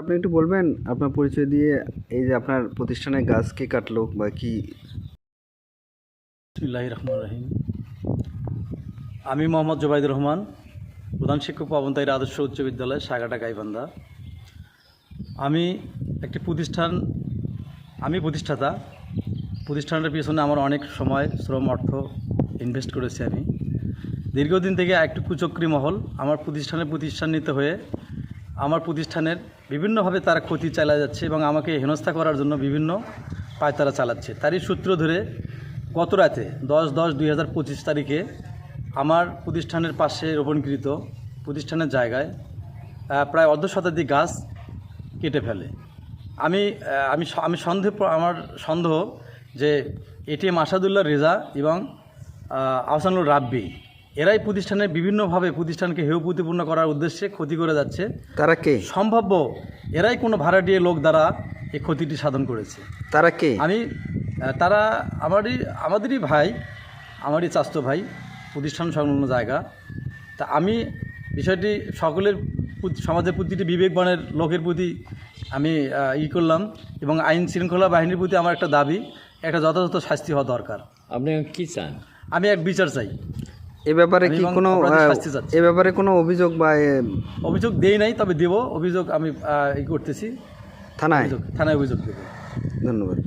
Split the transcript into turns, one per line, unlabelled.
আপনি একটু বলবেন আপনার পরিচয় দিয়ে এই যে আপনার প্রতিষ্ঠানে গাছ কে কাটলো বা কি?
রহমান রহিম। আমি মোহাম্মদ জোবাইদুর রহমান, প্রধান শিক্ষক পাবনতাইর আদর্শ উচ্চ বিদ্যালয় সাগাটা গাইবান্ধা। আমি একটি প্রতিষ্ঠান, আমি প্রতিষ্ঠাতা। প্রতিষ্ঠানের পিছনে আমার অনেক সময়, শ্রম, অর্থ ইনভেস্ট করেছি আমি। দীর্ঘদিন থেকে একটু কুচক্রি মহল, আমার প্রতিষ্ঠানে প্রতিষ্ঠান নিতে হয়ে আমার প্রতিষ্ঠানের বিভিন্নভাবে তারা ক্ষতি চালা যাচ্ছে এবং আমাকে হেনস্থা করার জন্য বিভিন্ন পায়তারা চালাচ্ছে। তারই সূত্র ধরে গত রাতে দশ দশ দুই হাজার পঁচিশ তারিখে আমার প্রতিষ্ঠানের পাশে রোপণকৃত প্রতিষ্ঠানের জায়গায় প্রায় অর্ধ শতাধিক গাছ কেটে ফেলে। আমি আমি আমি সন্দেহ আমার সন্দেহ যে এটিএম আসাদুল্লাহ রেজা এবং আহ, আহসানুল রাব্বি এরাই প্রতিষ্ঠানের বিভিন্নভাবে প্রতিষ্ঠানকে হেয় প্রতিপূর্ণ করার উদ্দেশ্যে ক্ষতি করে যাচ্ছে।
তারা কে?
সম্ভাব্য এরাই কোনো ভাড়াটিয়ে লোক দ্বারা এই ক্ষতিটি সাধন করেছে।
তারা কে?
আমি তারা আমারই আমাদেরই ভাই আমারই চাস্তো ভাই প্রতিষ্ঠান সংলগ্ন জায়গা। তা আমি বিষয়টি সকলের সমাজের প্রতিটি বিবেকবানের লোকের প্রতি আমি ই করলাম এবং আইন শৃঙ্খলা বাহিনীর প্রতি আমার একটা দাবি একটা যথাযথ শাস্তি হওয়া দরকার।
আপনি কি চান?
আমি এক বিচার চাই।
এ ব্যাপারে কি কোনো। এ ব্যাপারে কোনো অভিযোগ বা
অভিযোগ দেই নাই তবে দেব। অভিযোগ আমি ই করতেছি।
থানায়?
থানায় অভিযোগ দেবো।
ধন্যবাদ।